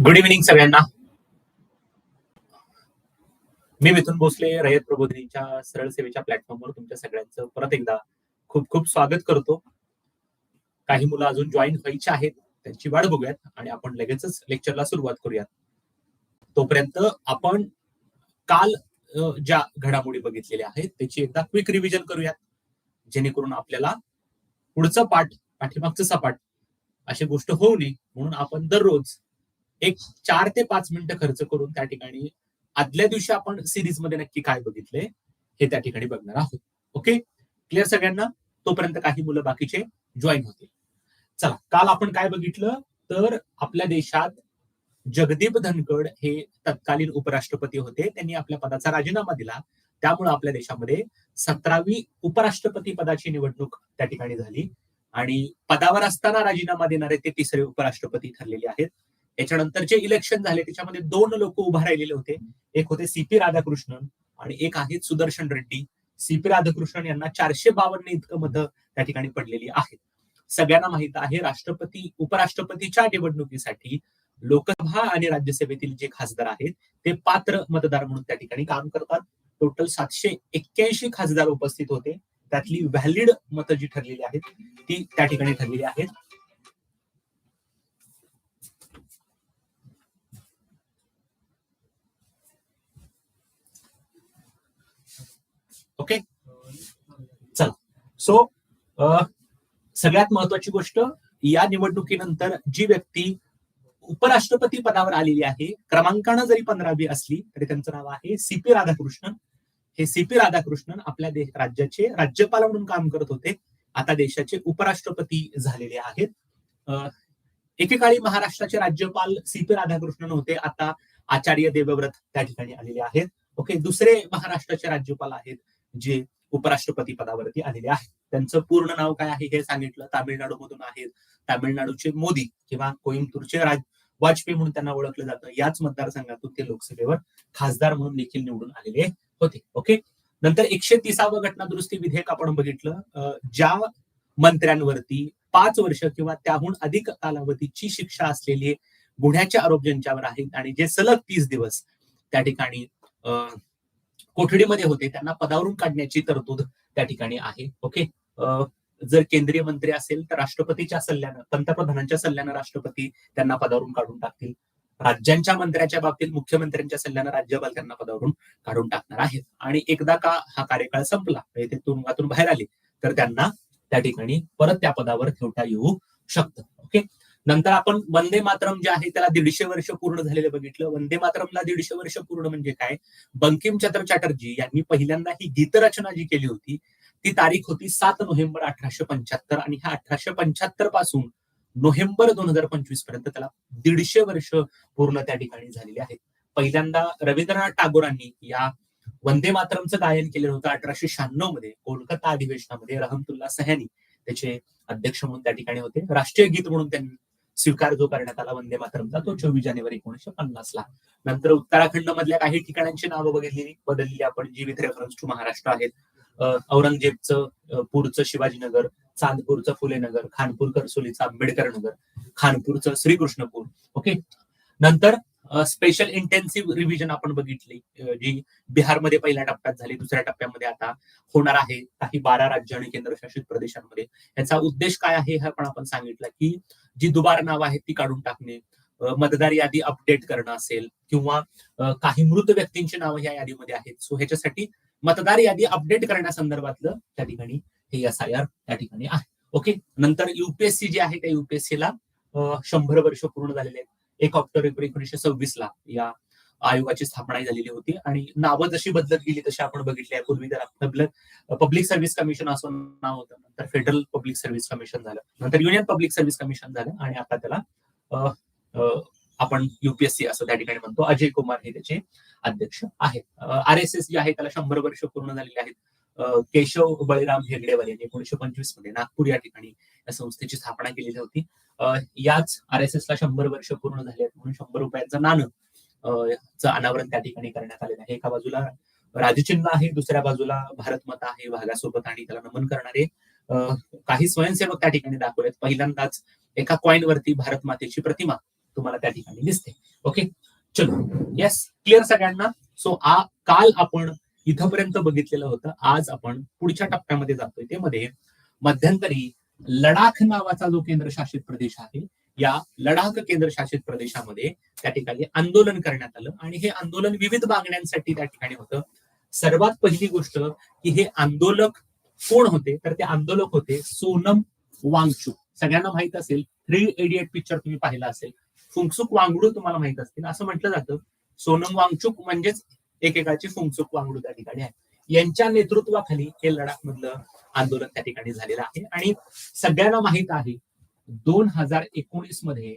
Good evening सगळ्यांना. मी मिथुन भोसले रयत प्रबोधिनीच्या सरळ सेवेच्या प्लॅटफॉर्मवर तुमच्या सगळ्यांचं परत एकदा खूप खूप स्वागत करतो. काही मुलं अजून जॉईन व्हायची आहेत त्यांची वाट बघूयात आणि आपण लगेचच लेक्चरला सुरुवात करूयात. तोपर्यंत आपण काल ज्या घडामोडी बघितलेल्या आहेत त्याची एकदा क्विक रिव्हिजन करूयात जेणेकरून आपल्याला पुढचं पाठ पाठीमागचं सपाट अशी गोष्ट होऊ नये म्हणून आपण दररोज एक चार ते पाच मिनिटं खर्च करून त्या ठिकाणी आदल्या दिवशी आपण सिरीजमध्ये नक्की काय बघितले हे त्या ठिकाणी बघणार आहोत. ओके क्लिअर सगळ्यांना? तोपर्यंत काही मुलं बाकीचे जॉईन होतील. चला काल आपण काय बघितलं? तर आपल्या देशात जगदीप धनकड हे तत्कालीन उपराष्ट्रपती होते. त्यांनी आपल्या पदाचा राजीनामा दिला. त्यामुळे आपल्या देशामध्ये सतरावी उपराष्ट्रपती पदाची निवडणूक त्या ठिकाणी झाली. आणि पदावर असताना राजीनामा देणारे ते तिसरे उपराष्ट्रपती ठरलेले आहेत. याच्यानंतर जे इलेक्शन झाले त्याच्यामध्ये दोन लोक उभा राहिलेले होते. एक होते सीपी राधाकृष्णन आणि एक आहेत सुदर्शन रेड्डी. सीपी राधाकृष्णन यांना चारशे बावन्न इतकं मतं त्या ठिकाणी पडलेली आहेत. सगळ्यांना माहीत आहे राष्ट्रपती उपराष्ट्रपतीच्या निवडणुकीसाठी लोकसभा आणि राज्यसभेतील जे खासदार आहेत ते पात्र मतदार म्हणून त्या ठिकाणी काम करतात. टोटल सातशे एक्क्याऐंशी खासदार उपस्थित होते. त्यातली व्हॅलिड मतं जी ठरलेली आहेत ती त्या ठिकाणी ठरलेली आहेत ओके चला सो सगळ्यात महत्वाची गोष्ट या निवडणुकीनंतर जी व्यक्ती उपराष्ट्रपती पदावर आलेली आहे क्रमांकानं जरी पंधरावी असली तरी त्यांचं नाव आहे सीपी राधाकृष्णन. हे सीपी राधाकृष्णन आपल्या देश राज्याचे राज्यपाल म्हणून काम करत होते. आता देशाचे उपराष्ट्रपती झालेले आहेत. एकेकाळी महाराष्ट्राचे राज्यपाल सीपी राधाकृष्णन होते. आता आचार्य देवव्रत त्या ठिकाणी आलेले आहेत. ओके दुसरे महाराष्ट्राचे राज्यपाल आहेत जे उपराष्ट्रपती पदावरती आलेले आहेत. त्यांचं पूर्ण नाव काय आहे हे सांगितलं. तामिळनाडू मधून आहेत. तामिळनाडूचे मोदी किंवा कोईमतूरचे राज वाजपेयी म्हणून त्यांना ओळखलं जातं. याच मतदारसंघातून ते लोकसभेवर खासदार म्हणून देखील निवडून आलेले होते. ओके? नंतर एकशे तिसावं घटना दुरुस्ती विधेयक आपण बघितलं. ज्या मंत्र्यांवरती पाच वर्ष किंवा त्याहून अधिक कालावधीची शिक्षा असलेली गुन्ह्याचे आरोप ज्यांच्यावर आहेत आणि जे सलग तीस दिवस त्या ठिकाणी अं, कोठडीमध्ये होते त्यांना पदावरून काढण्याची तरतूद त्या ठिकाणी आहे. ओके अं, जर केंद्रीय मंत्री असेल तर राष्ट्रपतीच्या सल्ल्यानं पंतप्रधानांच्या सल्ल्यानं राष्ट्रपती त्यांना पदावरून काढून टाकतील. राज्यांच्या मंत्र्याच्या बाबतीत मुख्यमंत्र्यांच्या सल्ल्यानं राज्यपाल त्यांना पदावरून काढून टाकणार आहेत. आणि एकदा का हा कार्यकाळ संपला म्हणजे ते तुरुंगातून बाहेर आले तर त्यांना त्या ठिकाणी परत त्या पदावर ठेवता येऊ शकतं. ओके नंतर आपण वंदे मातरम जे आहे त्याला दीडशे वर्ष पूर्ण झालेले बघितलं. वंदे मातरमला दीडशे वर्ष पूर्ण म्हणजे काय? बंकिम चंद्र चॅटर्जी यांनी पहिल्यांदा ही गीतरचना जी केली होती ती तारीख होती सात नोव्हेंबर अठराशे पंच्याहत्तर आणि ह्या अठराशे पंच्याहत्तरपासून नोव्हेंबर दोन हजार पंचवीसपर्यंत त्याला दीडशे वर्ष पूर्ण त्या ठिकाणी झालेली आहेत. पहिल्यांदा रवींद्रनाथ टागोरांनी या वंदे मातरमचं गायन केलेलं होतं अठराशे शहाण्णवमध्ये कोलकाता अधिवेशनामध्ये रहमतुल्ला सह्यानी त्याचे अध्यक्ष म्हणून त्या ठिकाणी होते. राष्ट्रीय गीत म्हणून त्यांनी स्वीकार जो करण्यात आला वंदे मातरमचा तो चोवीस जानेवारी एकोणीशे पन्नास ला. नंतर उत्तराखंड मधल्या काही ठिकाणांची नावं बघितलेली बदललेली आपण जी विथ रेफरन्स टू महाराष्ट्र आहेत. औरंगजेबचं पूरचं शिवाजीनगर चांदपूरचं फुलेनगर खानपूर करसोलीचं आंबेडकर नगर खानपूरचं श्रीकृष्णपूर ओके? नंतर स्पेशल इंटेन्सिव्ह रिव्हिजन आपण बघितली जी बिहारमध्ये पहिल्या टप्प्यात झाली दुसऱ्या टप्प्यामध्ये आता होणार आहे. काही बारा राज्य आणि केंद्रशासित प्रदेशांमध्ये. याचा उद्देश काय आहे हे पण आपण सांगितलं की जी दुबार नावं आहेत ती काढून टाकणे मतदार यादी अपडेट करणं असेल किंवा काही मृत व्यक्तींची नावं या यादीमध्ये आहेत. सो ह्याच्यासाठी मतदार यादी अपडेट करण्यासंदर्भातलं त्या ठिकाणी हे एस आय आर त्या ठिकाणी आहे. ओके नंतर युपीएससी जे आहे त्या युपीएससीला शंभर वर्ष पूर्ण झालेले आहेत. एक ऑक्टोबर एकोणीशे सव्वीस ला या आयोगाची स्थापना झालेली होती. आणि नावं जशी बदलत गेली तशी आपण बघितली आहे. पूर्वी तर पब्लिक सर्व्हिस कमिशन असं नाव होतं. नंतर फेडरल पब्लिक सर्व्हिस कमिशन झालं. नंतर युनियन पब्लिक सर्व्हिस कमिशन झालं. आणि आता त्याला आपण युपीएससी असं त्या ठिकाणी म्हणतो. अजय कुमार हे त्याचे अध्यक्ष आहेत. आर एस एस जे आहे त्याला शंभर वर्ष पूर्ण झालेले आहेत. केशव बळीराम हेगडेवार यांनी एकोणीशे पंचवीसमध्ये नागपूर या ठिकाणी या संस्थेची स्थापना केलेली होती. याच आर एस एसला शंभर वर्ष पूर्ण झाले आहेत म्हणून शंभर रुपयांचं नाणं चं अनावरण त्या ठिकाणी करण्यात आलेलं आहे. एका बाजूला राजचिन्ह आहे दुसऱ्या बाजूला भारतमाता आहे भागासोबत आणि त्याला नमन करणारे काही स्वयंसेवक त्या ठिकाणी दाखवलेत. पहिल्यांदाच एका कॉईन वरती भारत मातेची प्रतिमा तुम्हाला त्या ठिकाणी दिसते. ओके? चलो. येस क्लिअर सगळ्यांना? सो आ काल आपण इथपर्यंत बघितलेलं होतं. आज आपण पुढच्या टप्प्यामध्ये जातोय. ते मध्ये मध्यंतरी लडाख नावाचा जो केंद्रशासित प्रदेश आहे या लडाख केंद्रशासित प्रदेशामध्ये त्या ठिकाणी आंदोलन करण्यात आलं. आणि हे आंदोलन विविध मागण्यांसाठी त्या ठिकाणी होतं. सर्वात पहिली गोष्ट की हे आंदोलक कोण होते? तर ते आंदोलक होते सोनम वांगचूक. सगळ्यांना माहीत असेल थ्री एडिएट पिक्चर तुम्ही पाहिला असेल. फुंगसुक वांगडू तुम्हाला माहीत असतील. असं म्हटलं जातं. सोनम वांगचूक म्हणजेच एकेकाची फुंगसुक वांगडू त्या ठिकाणी आहे. यांच्या नेतृत्वाखाली हे लडाख मधलं आंदोलन त्या ठिकाणी झालेलं आहे. आणि सगळ्यांना माहीत आहे दोन हजार एकोणीसमध्ये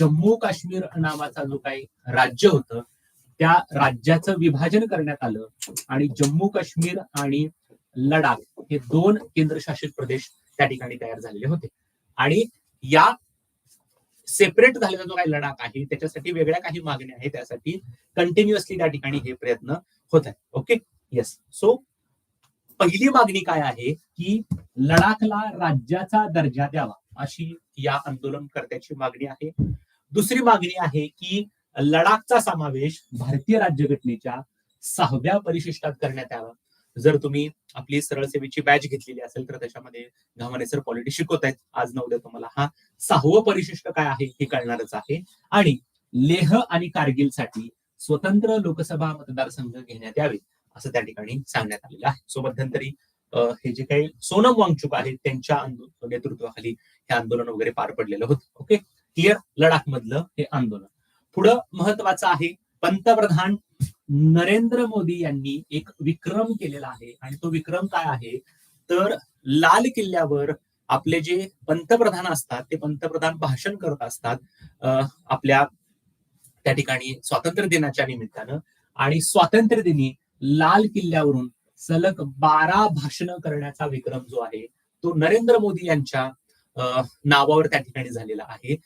जम्मू काश्मीर नावाचा जो काही राज्य होतं त्या राज्याचं विभाजन करण्यात आलं. आणि जम्मू काश्मीर आणि लडाख हे दोन केंद्रशासित प्रदेश त्या ठिकाणी तयार झालेले होते. आणि या सेपरेट झालेला जो काही लडाख आहे त्याच्यासाठी वेगळ्या काही मागण्या आहेत त्यासाठी कंटिन्युअसली त्या ठिकाणी हे प्रयत्न होत आहेत. ओके येस सो पहिली मागणी काय आहे की लडाखला राज्याचा दर्जा द्यावा अशी या आंदोलनकर्त्याची मागणी आहे. दुसरी मागणी आहे की लडाखचा समावेश भारतीय राज्यघटनेच्या सहाव्या परिशिष्टात करण्यात यावा. जर तुम्ही आपली सरळ सेवेची बॅच घेतलेली असेल तर त्याच्यामध्ये घामाने सर पॉलिटी शिकवत आहेत आज नव्हत्या तुम्हाला हा सहावं परिशिष्ट काय आहे हे कळणारच आहे. आणि लेह आणि कारगिलसाठी स्वतंत्र लोकसभा मतदारसंघ घेण्यात यावे असं त्या ठिकाणी सांगण्यात आलेलं आहे. सो मध्यंतरी हे जे काही सोनम वांगचुक आहेत त्यांच्या नेतृत्वाखाली हे आंदोलन वगैरे पार पडलेलं होतं. ओके? क्लिअर लडाख मधलं हे आंदोलन. पुढं महत्वाचं आहे पंतप्रधान नरेंद्र मोदी यांनी एक विक्रम केलेला आहे. आणि तो विक्रम काय आहे? तर लाल किल्ल्यावर आपले जे पंतप्रधान असतात ते पंतप्रधान भाषण करत असतात आपल्या त्या ठिकाणी स्वातंत्र्य दिनाच्या निमित्तानं. आणि स्वातंत्र्य दिनी लाल किल्ल्यावरून सलग बारा भाषण करण्याचा विक्रम जो आहे तो नरेंद्र मोदी यांच्या नावावर त्या ठिकाणी झालेला आहे.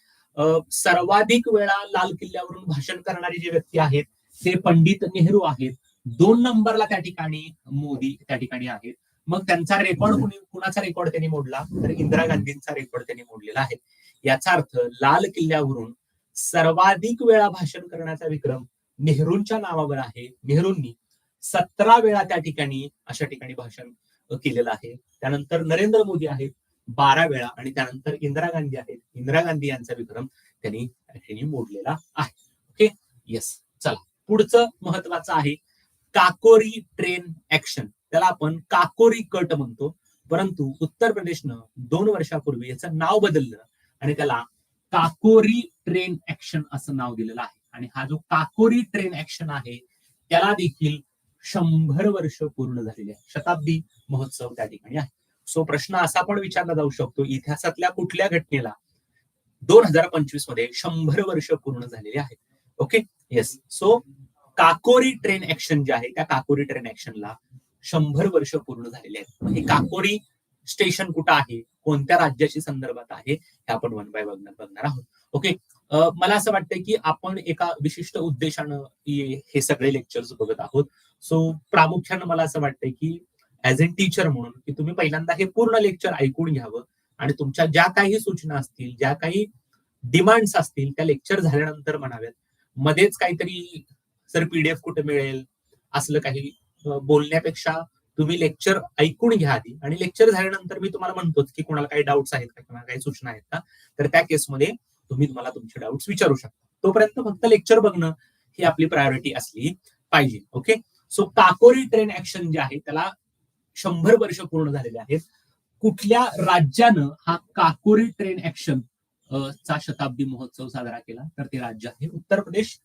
सर्वाधिक वेळा लाल किल्ल्यावरून भाषण करणारी जे व्यक्ती आहेत ते पंडित नेहरू आहेत दोन नंबरला त्या ठिकाणी मोदी त्या ठिकाणी आहेत. मग त्यांचा रेकॉर्ड कुणी कुणाचा रेकॉर्ड त्यांनी मोडला? तर इंदिरा गांधींचा रेकॉर्ड त्यांनी मोडलेला आहे. याचा अर्थ लाल किल्ल्यावरून सर्वाधिक वेळा भाषण करण्याचा विक्रम नेहरूंच्या नावावर आहे. नेहरूंनी सतरा वेळा त्या ठिकाणी अशा ठिकाणी भाषण केलेलं आहे. त्यानंतर नरेंद्र मोदी आहेत बारा वेळा. आणि त्यानंतर इंदिरा गांधी आहेत. इंदिरा गांधी यांचा विक्रम त्यांनी मोडलेला आहे. ओके येस चला. पुढचं महत्वाचं आहे काकोरी ट्रेन ऍक्शन त्याला आपण काकोरी कट म्हणतो. परंतु उत्तर प्रदेशनं दोन वर्षापूर्वी याचं नाव बदललं आणि त्याला काकोरी ट्रेन ऍक्शन असं नाव दिलेलं आहे. आणि हा जो काकोरी ट्रेन ऍक्शन आहे त्याला देखील शंभर वर्ष पूर्ण झालेले आहे शताब्दी महोत्सव त्या ठिकाणी आहे. सो प्रश्न असा पण विचारला जाऊ शकतो इतिहासातल्या कुठल्या घटनेला दोन हजार पंचवीसमध्ये शंभर वर्ष पूर्ण झालेले आहेत? Okay yes so Kakori train action जे आहे त्या काकोरी ट्रेन ऍक्शनला शंभर वर्ष पूर्ण झालेले आहेत. हे काकोरी स्टेशन कुठं आहे? कोणत्या राज्याशी संदर्भात आहे? हे आपण वन बाय बघणार बघणार आहोत. ओके मला असं वाटतंय की आपण एका विशिष्ट उद्देशानं हे हे सगळे लेक्चर्स बघत आहोत. सो प्रामुख्यानं मला असं वाटतंय की ऍज अ टीचर म्हणून की तुम्ही पहिल्यांदा हे पूर्ण लेक्चर ऐकून घ्यावं आणि तुमच्या ज्या काही सूचना असतील ज्या काही डिमांड्स असतील त्या लेक्चर झाल्यानंतर म्हणाव्यात. मध्येच काहीतरी सर पीडीएफ कुठे मिळेल असलं काही बोलण्यापेक्षा तुम्ही लेक्चर ऐकून घ्या आधी. आणि लेक्चर झाल्यानंतर मी तुम्हाला म्हणतोच की कोणाला काही डाऊट्स आहेत का किंवा काही सूचना आहेत का तर त्या केसमध्ये तुम्ही तुम्हाला तुमचे डाऊट्स विचारू शकता. तोपर्यंत फक्त लेक्चर बघणं ही आपली प्रायोरिटी असली पाहिजे okay? So Kakori train action जे आहे त्याला शंभर वर्ष पूर्ण झालेले आहेत. कुठल्या राज्यानं हा काकोरी ट्रेन ऍक्शन चा शताब्दी महोत्सव साजरा केला तर ते राज्य आहे उत्तर प्रदेश.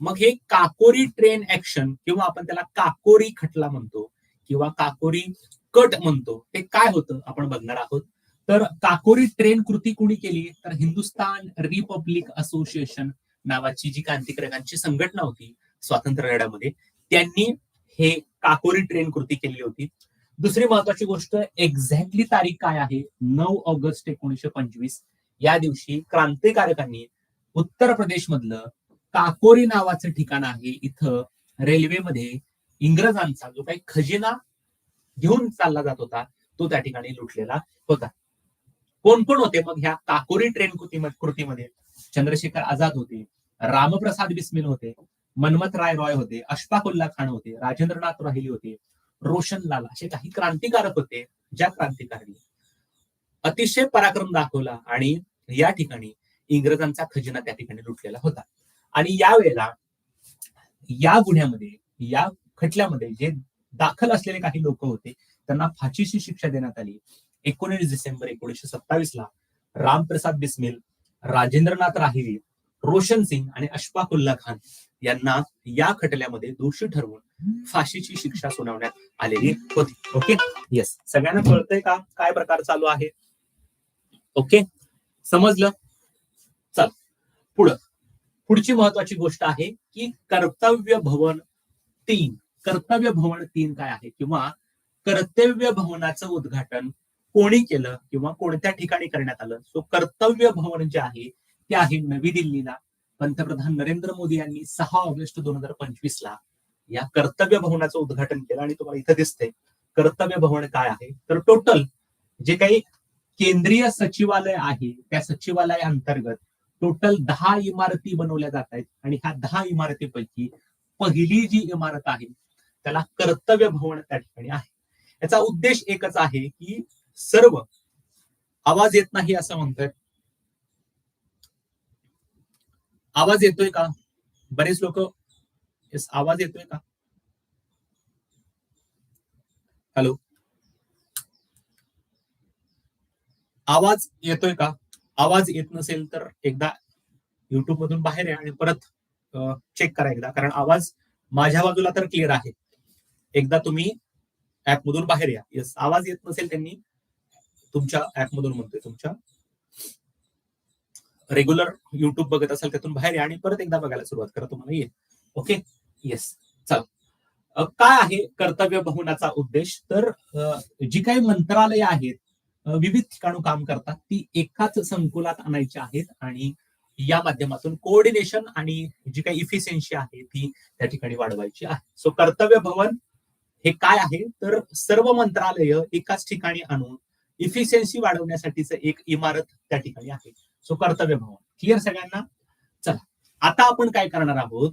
मग हे काकोरी ट्रेन ऍक्शन किंवा आपण त्याला काकोरी खटला म्हणतो किंवा काकोरी कट म्हणतो ते काय होतं आपण बघणार आहोत. तर काकोरी ट्रेन कृती कुणी केली? तर हिंदुस्तान रिपब्लिक असोसिएशन नावाची जी क्रांतिकारकांची संघटना होती स्वातंत्र्य लढ्यामध्ये त्यांनी हे काकोरी ट्रेन कृती केली होती. दुसरी महत्वाची गोष्ट एक्झॅक्टली तारीख काय आहे? नऊ ऑगस्ट एकोणीशे पंचवीस. या दिवशी क्रांतिकारकांनी उत्तर प्रदेश मधलं काकोरी नावाचं ठिकाण आहे. इथं रेल्वेमध्ये इंग्रजांचा जो काही खजिना घेऊन चालला जात होता तो त्या ठिकाणी लुटलेला होता. कोण कोण होते? मग ह्या काकोरी ट्रेन कृतीमध्ये कृतीमध्ये चंद्रशेखर आझाद होते रामप्रसाद बिस्मिल होते मन्मथ राय रॉय होते अशफाकुल्ला खान होते राजेंद्रनाथ राहिली होते रोशन लाल असे काही क्रांतिकारक होते. ज्या क्रांतिकारणी अतिशय पराक्रम दाखवला आणि या ठिकाणी इंग्रजांचा खजिना त्या ठिकाणी लुटलेला होता. आणि यावेळेला या गुन्ह्यामध्ये या खटल्यामध्ये जे दाखल असलेले काही लोक होते त्यांना फाशीची शिक्षा देण्यात आली. एकोणीस डिसेंबर एकोणीसशे सत्तावीस ला रामप्रसाद बिस्मिल राजेंद्रनाथ राहिरी रोशन सिंग आणि अशफाकुल्ला खान यांना या खटल्यामध्ये दोषी ठरवून फाशीची शिक्षा सुनावण्यात आलेली होती. ओके? येस सगळ्यांना कळतंय का? काय प्रकार चालू आहे? ओके? समजलं? चल पुढं. पुढची महत्वाची गोष्ट आहे की कर्तव्य भवन तीन. कर्तव्य भवन तीन काय आहे? किंवा कर्तव्य भवनाचं उद्घाटन कोणी केलं किंवा कोणत्या ठिकाणी करण्यात आलं? सो कर्तव्य भवन जे आहे ते आहे नवी दिल्लीला. पंतप्रधान नरेंद्र मोदी यांनी सहा ऑगस्ट दोन हजार पंचवीस ला या कर्तव्य भवनाचं उद्घाटन केलं आणि तुम्हाला इथं दिसते कर्तव्य भवन काय आहे? तर टोटल जे काही केंद्रीय सचिवालय आहे त्या सचिवालया अंतर्गत टोटल दहा इमारती बनवल्या जात आहेत आणि ह्या दहा इमारतीपैकी पहिली जी इमारत आहे त्याला कर्तव्य भवन त्या ठिकाणी आहे. याचा उद्देश एकच आहे की सर्व आवाज येत नाही असं म्हणतोय आवाज येतोय का? बरेच लोक आवाज येतोय का? हॅलो आवाज येतोय का? आवाज येत नसेल तर एकदा युट्यूब मधून बाहेर या आणि परत चेक करा एकदा. कारण आवाज माझ्या बाजूला तर क्लिअर आहे. एकदा तुम्ही ऍप मधून बाहेर या. येस आवाज येत नसेल त्यांनी तुमच्या ऍप मधून म्हणतोय तुमच्या. रेग्युलर युट्यूब बघत असाल त्यातून बाहेर या आणि परत एकदा बघायला सुरुवात करा तुम्हाला येईल. ओके येस चल. काय आहे कर्तव्य भवनाचा उद्देश? तर जी काही मंत्रालय आहेत विविध ठिकाणू काम करतात. ती एकाच संकुलात आणायची आहेत आणि या माध्यमातून कोऑर्डिनेशन आणि जी काही इफिशियन्सी आहे ती त्या ठिकाणी वाढवायची आहे. सो कर्तव्य भवन हे काय आहे? तर सर्व मंत्रालय एकाच ठिकाणी आणून इफिशियन्सी वाढवण्यासाठीच एक इमारत त्या ठिकाणी आहे. सो कर्तव्य भवन. क्लिअर सगळ्यांना? चला. आता आपण काय करणार आहोत?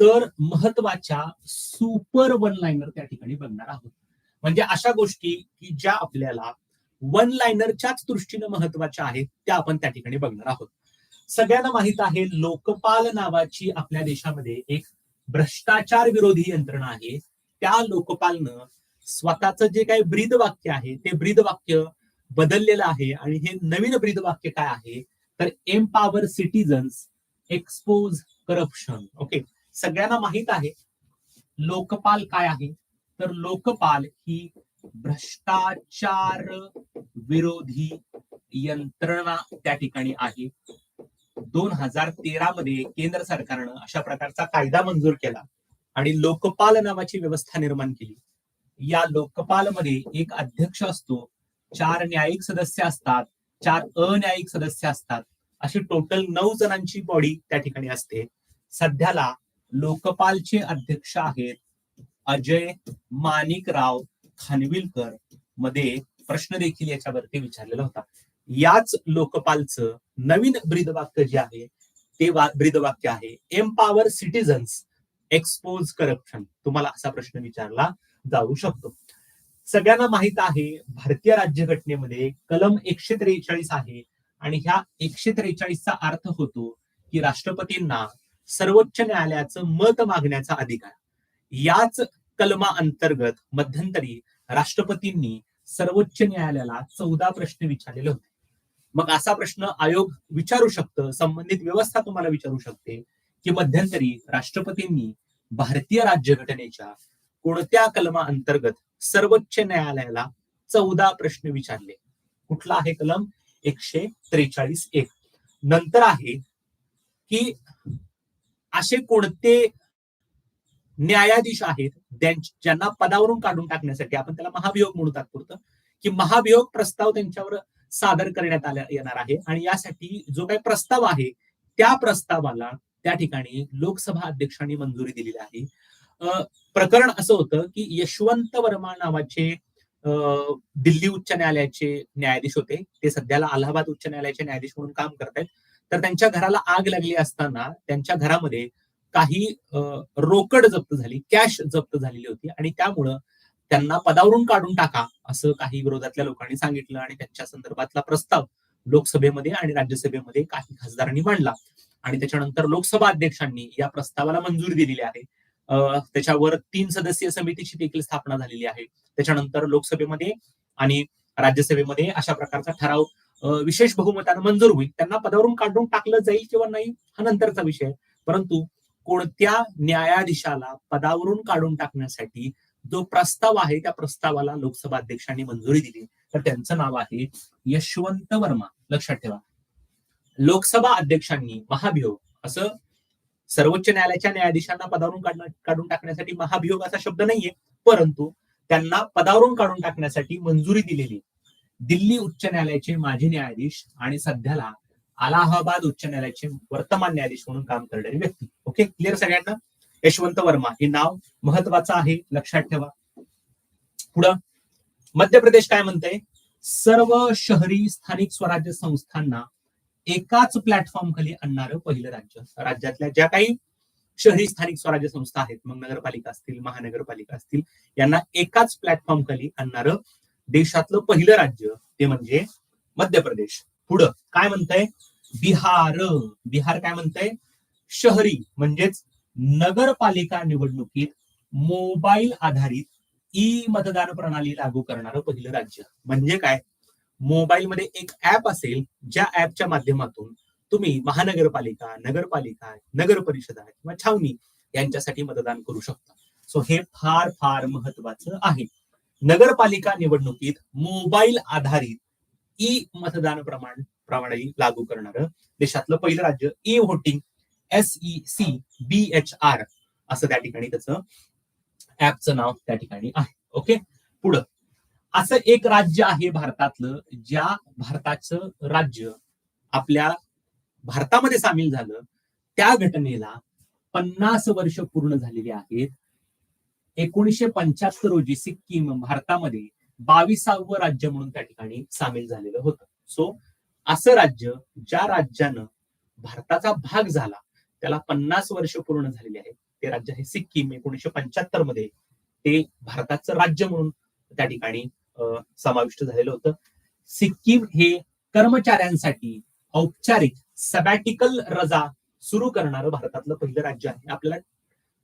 तर महत्त्वाच्या सुपर वन लाईनर त्या ठिकाणी बघणार आहोत. म्हणजे अशा गोष्टी की ज्या आपल्याला वन लाईनरच्याच दृष्टीनं महत्त्वाच्या आहेत त्या आपण त्या ठिकाणी बघणार आहोत. सगळ्यांना माहीत आहे लोकपाल नावाची आपल्या देशामध्ये एक भ्रष्टाचार विरोधी यंत्रणा आहे. त्या लोकपालनं स्वतःचं जे काही ब्रीद वाक्य आहे ते ब्रीद वाक्य बदललेलं आहे आणि हे नवीन ब्रीद वाक्य काय आहे? तर empower citizens expose corruption okay सगळ्यांना माहीत आहे लोकपाल काय आहे? तर लोकपाल ही भ्रष्टाचार विरोधी यंत्रणा त्या ठिकाणी आहे. दोन हजार तेरा मध्ये केंद्र सरकारनं अशा प्रकारचा कायदा मंजूर केला आणि लोकपाल नावाची व्यवस्था निर्माण केली. या लोकपालमध्ये एक अध्यक्ष असतो चार न्यायिक सदस्य असतात चार अन्यायिक सदस्य असतात. अशी टोटल नऊ जणांची बॉडी त्या ठिकाणी असते. सध्याला लोकपालचे अध्यक्ष आहेत अजय माणिकराव खानविलकरमध्ये प्रश्न देखील याच्यावरती विचारलेला होता. याच लोकपालचं नवीन ब्रीदवाक्य जे आहे ते ब्रीदवाक्य आहे एम्पावर सिटीजन्स एक्सपोज करप्शन तुम्हाला असा प्रश्न विचारला जाऊ शकतो. सगळ्यांना माहीत आहे भारतीय राज्यघटनेमध्ये कलम एकशे त्रेचाळीस आहे आणि ह्या एकशे त्रेचाळीसचा अर्थ होतो की राष्ट्रपतींना सर्वोच्च न्यायालयाचं मत मागण्याचा अधिकार. याच कलमा अंतर्गत मध्यंतरी राष्ट्रपतींनी सर्वोच्च न्यायालयाला चौदा प्रश्न विचारलेले होते. मग असा प्रश्न आयोग विचारू शकतं संबंधित व्यवस्था तुम्हाला विचारू शकते की मध्यंतरी राष्ट्रपतींनी भारतीय राज्यघटनेच्या कोणत्या कलमा अंतर्गत सर्वोच्च न्यायालयाला चौदा प्रश्न विचारले? कुठला आहे कलम? एकशे त्रेचाळीस एक. नंतर आहे की असे कोणते न्यायाधीश आहेत ज्यांना पदावरून काढून टाकण्यासाठी आपण त्याला महाभियोग म्हणू तात्पुरतं की महाभियोग प्रस्ताव त्यांच्यावर सादर करण्यात आल्या येणार आहे. आणि यासाठी जो काही प्रस्ताव आहे त्या प्रस्तावाला त्या ठिकाणी लोकसभा अध्यक्षांनी मंजुरी दिलेली आहे. प्रकरण असं होतं की यशवंत वर्मा नावाचे दिल्ली उच्च न्यायालयाचे न्यायाधीश होते. ते सध्याला अलाहाबाद उच्च न्यायालयाचे न्यायाधीश म्हणून काम करतायत. तर त्यांच्या घराला आग लागली असताना त्यांच्या घरामध्ये काही रोकड जप्त झाली कॅश जप्त झालेली होती आणि त्यामुळं त्यांना पदावरून काढून टाका असं काही विरोधातल्या लोकांनी सांगितलं आणि त्यांच्या संदर्भातला प्रस्ताव लोकसभेमध्ये आणि राज्यसभेमध्ये काही खासदारांनी मांडला. आणि त्याच्यानंतर लोकसभा अध्यक्षांनी या प्रस्तावाला मंजुरी दिलेली आहे. अं, त्याच्यावर तीन सदस्यीय समितीची देखील स्थापना झालेली आहे. त्याच्यानंतर लोकसभेमध्ये आणि राज्यसभेमध्ये अशा प्रकारचा ठराव विशेष बहुमतानं मंजूर होईल. त्यांना पदावरून काढून टाकलं जाईल किंवा नाही हा नंतरचा विषय परंतु कोणत्या न्यायाधीशाला पदावरून काढून टाकण्यासाठी जो प्रस्ताव आहे त्या प्रस्तावाला लोकसभा अध्यक्षांनी मंजुरी दिली. तर त्यांचं नाव आहे यशवंत वर्मा. लक्षात ठेवा. लोकसभा अध्यक्षांनी महाभियोग असं सर्वोच्च न्यायालयाच्या न्यायाधीशांना पदावरून काढून टाकण्यासाठी महाभियोग असा शब्द नाहीये. परंतु त्यांना पदावरून काढून टाकण्यासाठी मंजुरी दिलेली. दिल्ली उच्च न्यायालयाचे माजी न्यायाधीश आणि सध्याला अलाहाबाद उच्च न्यायालयाचे वर्तमान न्यायाधीश म्हणून काम करणारी व्यक्ती. ओके क्लिअर सगळ्यांना? यशवंत वर्मा. हे नाव महत्वाचं आहे. लक्षात ठेवा. पुढं. मध्य प्रदेश काय म्हणतंय? सर्व शहरी स्थानिक स्वराज्य संस्थांना एकाच प्लॅटफॉर्म खाली आणणारं पहिलं राज्य. राज्यातल्या ज्या काही शहरी स्थानिक स्वराज्य संस्था आहेत मग नगरपालिका असतील महानगरपालिका असतील यांना एकाच प्लॅटफॉर्म खाली आणणारं देशातलं पहिलं राज्य ते म्हणजे मध्य प्रदेश पुढं काय म्हणतंय? बिहार. बिहार काय म्हणतंय? शहरी म्हणजेच नगरपालिका निवडणुकीत मोबाईल आधारित ई मतदान प्रणाली लागू करणारं पहिलं राज्य. म्हणजे काय? मोबाईलमध्ये एक ऍप असेल ज्या ऍपच्या माध्यमातून तुम्ही महानगरपालिका नगरपालिका नगर परिषदा किंवा छावणी यांच्यासाठी मतदान करू शकता. सो हे फार फार महत्वाचं आहे. नगरपालिका निवडणुकीत मोबाईल आधारित ई मतदान प्रमाण प्रमाणे लागू करणारं देशातलं पहिलं राज्य e voting S E C B H R असं त्या ठिकाणी त्याचं ऍपचं नाव त्या ठिकाणी आहे. ओके? पुढं. असं एक राज्य आहे भारतातलं ज्या भारताचं राज्य आपल्या भारतामध्ये सामील झालं त्या घटनेला पन्नास वर्ष पूर्ण झालेली आहेत. एकोणीसशे पंच्याहत्तर रोजी सिक्कीम भारतामध्ये बावीसावं राज्य म्हणून त्या ठिकाणी सामील झालेलं होतं. सो असं राज्य ज्या राज्यानं भारताचा भाग झाला त्याला पन्नास वर्ष पूर्ण झालेली आहेत ते राज्य आहे सिक्कीम एकोणीशे पंच्याहत्तरमध्ये. ते भारताचं राज्य म्हणून त्या ठिकाणी अं, समाविष्ट झालेलं होतं. सिक्कीम हे कर्मचाऱ्यांसाठी औपचारिक सबॅटिकल रजा सुरू करणारं भारतातलं पहिलं राज्य आहे. आपल्याला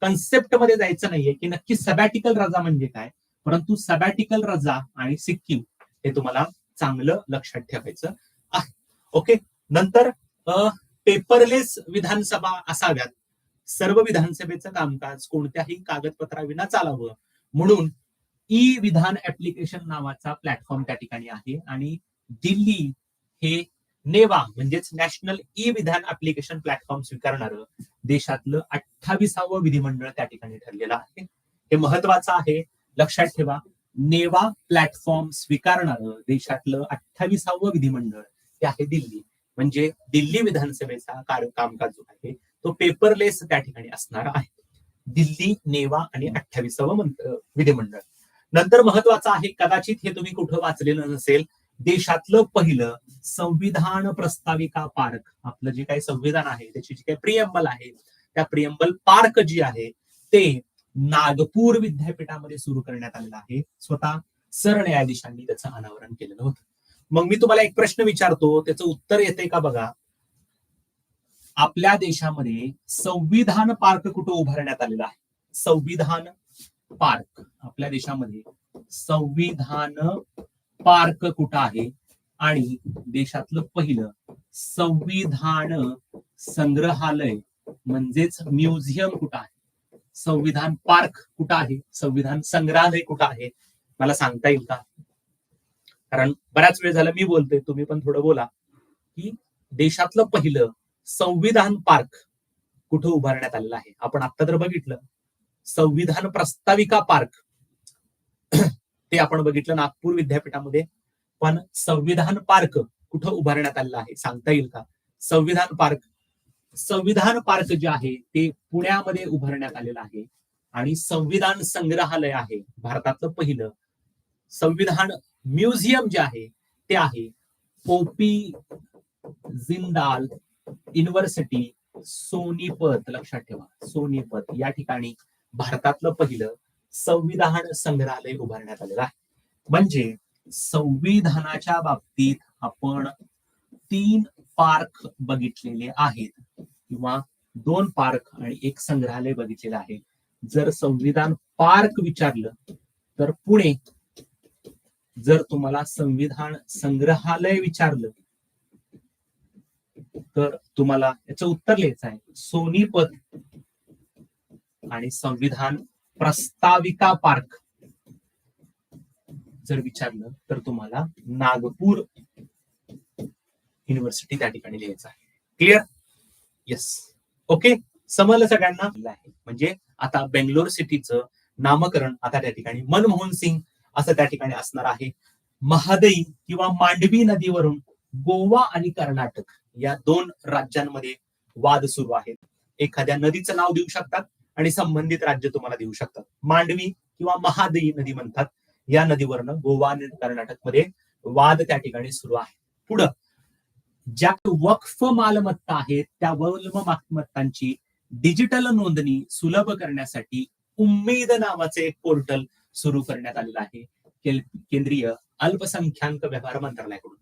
कन्सेप्टमध्ये जायचं नाहीये की नक्की सबॅटिकल रजा म्हणजे काय. परंतु सबॅटिकल रजा आणि सिक्कीम हे तुम्हाला चांगलं लक्षात ठेवायचं आहे. ओके नंतर पेपरलेस विधानसभा असाव्यात. सर्व विधानसभेचं कामकाज कोणत्याही कागदपत्राविना चालावं. म्हणून ई विधान ऍप्लिकेशन नावाचा प्लॅटफॉर्म त्या ठिकाणी आहे आणि दिल्ली हे नेवा म्हणजेच national e Vidhan application platform स्वीकारणारं देशातलं अठ्ठावीसावं विधिमंडळ त्या ठिकाणी ठरलेलं आहे. हे महत्वाचं आहे. लक्षात ठेवा नेवा प्लॅटफॉर्म स्वीकारणारं देशातलं अठ्ठावीसावं विधिमंडळ ते आहे दिल्ली. म्हणजे दिल्ली विधानसभेचा कार्य कामकाज जो आहे तो पेपरलेस त्या ठिकाणी असणार आहे. दिल्ली नेवा आणि अठ्ठावीसावं मंत्र- विधिमंडळ. नंतर महत्वाचं आहे कदाचित हे तुम्ही कुठं वाचलेलं नसेल देशातलं पहिलं संविधान प्रस्ताविका पार्क. आपलं जे काही संविधान आहे त्याची जी काही प्रियंबल आहे त्या प्रियंबल पार्क जी आहे ते नागपूर विद्यापीठामध्ये सुरू करण्यात आलेलं आहे. स्वतः सरन्यायाधीशांनी त्याचं अनावरण केलेलं होतं. मग मी तुम्हाला एक प्रश्न विचारतो त्याचं उत्तर येते का बघा? आपल्या देशामध्ये संविधान पार्क कुठं उभारण्यात आलेलं आहे? संविधान पार्क. आपल्या देशामध्ये संविधान पार्क कुठं आहे? आणि देशातलं पहिलं संविधान संग्रहालय म्हणजेच म्युझियम कुठं आहे? संविधान पार्क कुठं आहे? संविधान संग्रहालय कुठं आहे? मला सांगता येईल का? कारण बऱ्याच वेळ झाला मी बोलतोय तुम्ही पण थोडं बोला. की देशातलं पहिलं संविधान पार्क कुठं उभारण्यात आलेलं आहे? आपण आता तर बघितलं. संविधान प्रस्ताविका पार्क. ते आपण बघितलं नागपूर विद्यापीठामध्ये. पण संविधान पार्क कुठं उभारण्यात आलेलं आहे? सांगता येईल का? संविधान पार्क संविधान पार्क जे आहे ते पुण्यामध्ये उभारण्यात आलेलं आहे. आणि संविधान संग्रहालय आहे भारतातलं पहिलं. संविधान म्युझियम जे आहे ते आहे पोपी जिंदाल युनिव्हर्सिटी सोनीपत लक्षात ठेवा सोनीपत. या ठिकाणी भारतातलं पहिलं संविधान संग्रहालय उभारण्यात आलेलं आहे. म्हणजे संविधानाच्या बाबतीत आपण तीन पार्क बघितलेले आहेत. किंवा दोन पार्क आणि एक संग्रहालय बघितलेलं आहे. जर संविधान पार्क विचारलं तर पुणे जर तुम्हाला संविधान संग्रहालय विचारलं तर तुम्हाला याचं उत्तर लिहायचं आहे. सोनीपत आणि संविधान प्रस्ताविका पार्क जर विचारलं तर तुम्हाला नागपूर युनिव्हर्सिटी त्या ठिकाणी लिहायचं आहे. क्लिअर येस ओके समजलं सगळ्यांना? म्हणजे आता बेंगलोर सिटीचं नामकरण आता त्या ठिकाणी मनमोहन सिंग असं त्या ठिकाणी असणार आहे. महादई किंवा मांडवी नदीवरून गोवा आणि कर्नाटक या दोन राज्यांमध्ये वाद सुरू आहेत. एखाद्या नदीचं नाव देऊ शकतात आणि संबंधित राज्य तुम्हाला देऊ शकतात. मांडवी किंवा महादई नदी म्हणतात. या नदीवरनं गोवा आणि कर्नाटकमध्ये वाद त्या ठिकाणी सुरू आहे. पुढं ज्या वक्फ मालमत्ता आहेत त्या वल्म मालमत्तांची डिजिटल नोंदणी सुलभ करण्यासाठी उम्मीद नावाचे एक पोर्टल सुरू करण्यात आलेलं आहे. केंद्रीय अल्पसंख्याक व्यवहार मंत्रालयाकडून.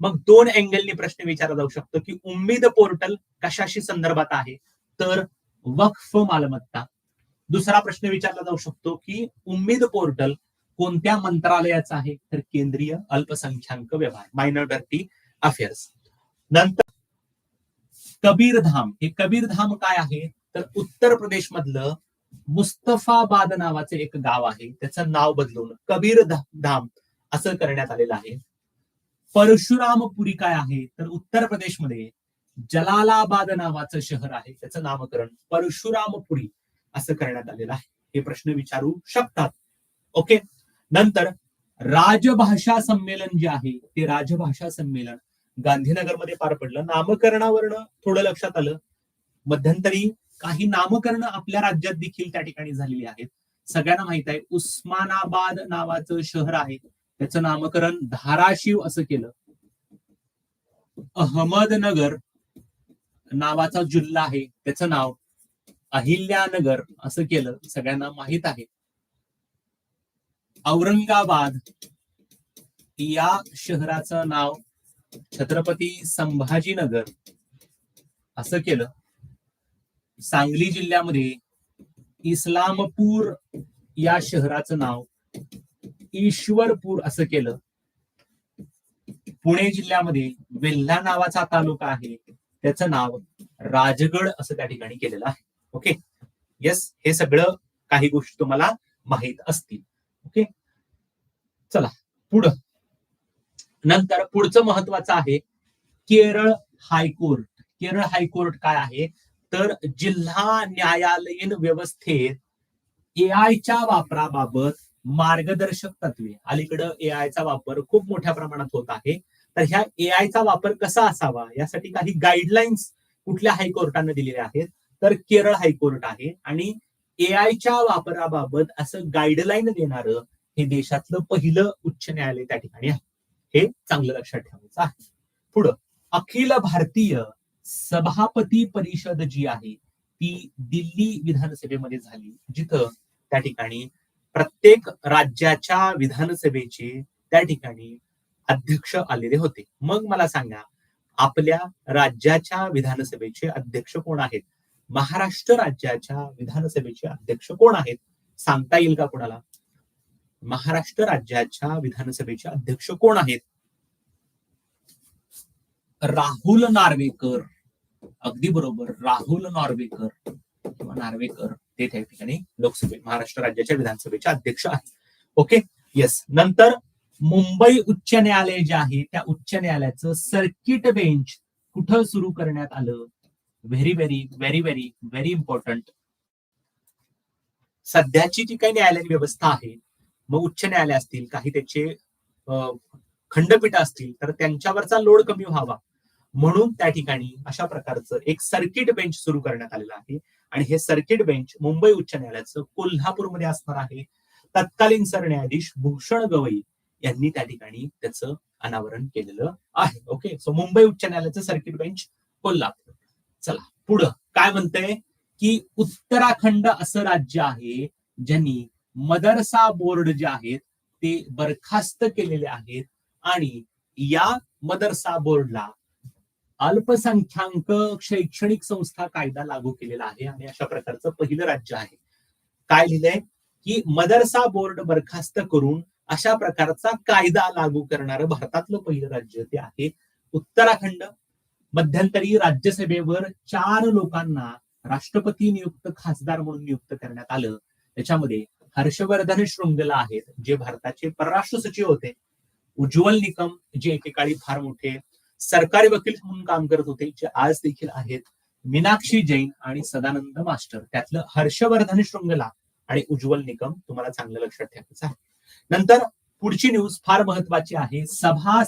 मग दोन अँगलनी प्रश्न विचारला जाऊ शकतो की उम्मीद पोर्टल कशाशी संदर्भात आहे? तर वक्फ मालमत्ता. दुसरा प्रश्न विचारला जाऊ शकतो की उम्मीद पोर्टल कोणत्या मंत्रालयाचा आहे? तर केंद्रीय अल्पसंख्याक व्यवहार मायनॉरिटी अफेअर्स नंतर कबीरधाम. हे कबीरधाम काय आहे? तर उत्तर प्रदेश मधलं मुस्तफाबाद नावाचं एक गाव आहे. त्याचं नाव बदलून कबीर धाम असं करण्यात आलेलं आहे. परशुरामपुरी काय आहे? तर उत्तर प्रदेशमध्ये जलालाबाद नावाचं शहर आहे. त्याचं नामकरण परशुरामपुरी असं करण्यात आलेलं आहे. हे प्रश्न विचारू शकतात. ओके? नंतर राजभाषा संमेलन जे आहे ते राजभाषा संमेलन गांधीनगरमध्ये पार पडलं. नामकरणावरनं थोडं लक्षात आलं. मध्यंतरी काही नामकरण आपल्या राज्यात देखील त्या ठिकाणी झालेली आहेत. सगळ्यांना माहीत आहे उस्मानाबाद नावाचं शहर आहे. त्याचं नामकरण धाराशिव असं केलं. अहमदनगर नावाचा जिल्हा आहे. त्याचं नाव अहिल्यानगर असं केलं. सगळ्यांना माहीत आहे. औरंगाबाद या शहराचं नाव छत्रपती संभाजीनगर असं केलं. सांगली जिल्ह्यामध्ये इस्लामपूर या शहराचं नाव ईश्वरपूर असं केलं. पुणे जिल्ह्यामध्ये वेल्हा नावाचा तालुका आहे. त्याचं नाव राजगड असं त्या ठिकाणी केलेलं आहे. ओके? येस हे सगळं काही गोष्टी तुम्हाला माहीत असतील. ओके? चला पुढं. नंतर पुढचं महत्वाचं आहे केरळ हायकोर्ट. केरळ हायकोर्ट काय आहे? तर जिल्हा न्यायालयीन व्यवस्थेत एआयच्या वापराबाबत मार्गदर्शक तत्वे. अलीकडं एआयचा वापर खूप मोठ्या प्रमाणात होत आहे. तर ह्या एआयचा वापर कसा असावा? यासाठी काही गाईडलाईन्स कुठल्या हायकोर्टाने दिलेल्या आहेत? तर केरळ हायकोर्ट आहे आणि एआयच्या वापराबाबत असं गाईडलाईन देणारं हे देशातलं पहिलं उच्च न्यायालय त्या ठिकाणी आहे. हे चांगलं लक्षात ठेवायचं आहे. पुढं अखिल भारतीय सभापती परिषद जी आहे ती दिल्ली विधानसभेमध्ये झाली जिथं त्या ठिकाणी प्रत्येक राज्याच्या विधानसभेचे त्या ठिकाणी अध्यक्ष आलेले होते. मग मला सांगा आपल्या राज्याच्या विधानसभेचे अध्यक्ष कोण आहेत? महाराष्ट्र राज्याच्या विधानसभेचे अध्यक्ष कोण आहेत? सांगता येईल का कोणाला? महाराष्ट्र राज्याच्या विधानसभेचे अध्यक्ष कोण आहेत? राहुल नार्वेकर. अगदी बरोबर राहुल नार्वेकर. किंवा नार्वेकर ते त्या ठिकाणी लोकसभे महाराष्ट्र राज्याच्या विधानसभेचे अध्यक्ष आहेत. ओके येस नंतर मुंबई उच्च न्यायालय जे आहे त्या उच्च न्यायालयाचं सर्किट बेंच कुठं सुरू करण्यात आलं? Very very very very very important सध्याची जी काही न्यायालयीन व्यवस्था आहे मग उच्च न्यायालय असतील काही त्याचे खंडपीठ असतील तर त्यांच्यावरचा लोड कमी व्हावा. म्हणून त्या ठिकाणी अशा प्रकारचं एक सर्किट बेंच सुरू करण्यात आलेलं आहे. आणि हे सर्किट बेंच मुंबई उच्च न्यायालयाचं कोल्हापूरमध्ये असणार आहे. तत्कालीन सरन्यायाधीश भूषण गवई यांनी त्या ठिकाणी त्याचं अनावरण केलेलं आहे. ओके? सो मुंबई उच्च न्यायालयाचं सर्किट बेंच कोल्हापूर. चला पुढं. काय म्हणतंय? की उत्तराखंड असं राज्य आहे ज्यांनी मदरसा बोर्ड जे आहेत ते बरखास्त केलेले आहेत आणि या मदरसा बोर्डला अल्पसंख्याक शैक्षणिक संस्था कायदा लागू केलेला आहे आणि अशा प्रकारचं पहिलं राज्य आहे. काय लिहिलंय? की मदरसा बोर्ड बरखास्त करून अशा प्रकारचा कायदा लागू करणारं भारतातलं पहिलं राज्य ते आहे उत्तराखंड. मध्यंतरी राज्यसभेवर चार लोकांना राष्ट्रपती नियुक्त खासदार म्हणून नियुक्त करण्यात आलं. त्याच्यामध्ये हर्षवर्धन शृंगला आहेत जे भारताचे परराष्ट्र सचिव होते. उज्ज्वल निकम जे एकेकाळी फार मोठे सरकारी वकील म्हणून काम करत होते जे आज देखील आहेत. मीनाक्षी जैन आणि सदानंद मास्टर त्यातलं हर्षवर्धन शृंगला आणि उज्ज्वल निकम तुम्हाला चांगलं लक्षात ठेवायचं आहे. नंतर पुढची न्यूज फार महत्वाची आहे सभा